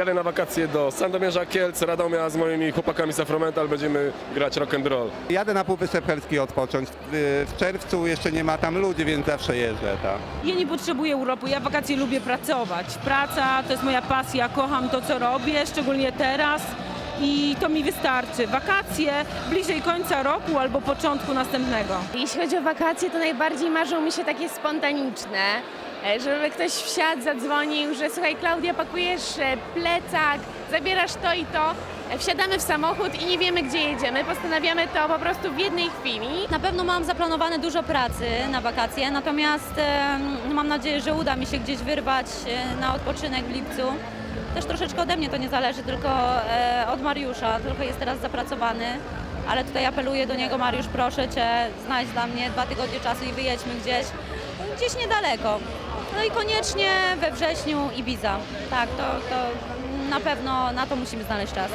Jadę na wakacje do Sandomierza, Kielc, Radomia z moimi chłopakami z Afromental. Będziemy grać rock and roll. Jadę na Półwysep Helski odpocząć. W czerwcu jeszcze nie ma tam ludzi, więc zawsze jeżdżę. Tak. Ja nie potrzebuję urlopu, ja wakacje lubię pracować. Praca to jest moja pasja, kocham to, co robię, szczególnie teraz. I to mi wystarczy. Wakacje bliżej końca roku albo początku następnego. Jeśli chodzi o wakacje, to najbardziej marzą mi się takie spontaniczne. E, Żeby ktoś wsiadł, zadzwonił, że słuchaj Klaudia, pakujesz e, plecak, zabierasz to i to. E, Wsiadamy w samochód i nie wiemy, gdzie jedziemy. Postanawiamy to po prostu w jednej chwili. Na pewno mam zaplanowane dużo pracy na wakacje, natomiast em, mam nadzieję, że uda mi się gdzieś wyrwać e, na odpoczynek w lipcu. Też troszeczkę ode mnie to nie zależy, tylko e, od Mariusza. Trochę jest teraz zapracowany, ale tutaj apeluję do niego, Mariusz, proszę Cię, znajdź dla mnie dwa tygodnie czasu i wyjedźmy gdzieś, gdzieś niedaleko. No i koniecznie we wrześniu Ibiza. Tak, to, to na pewno na to musimy znaleźć czas.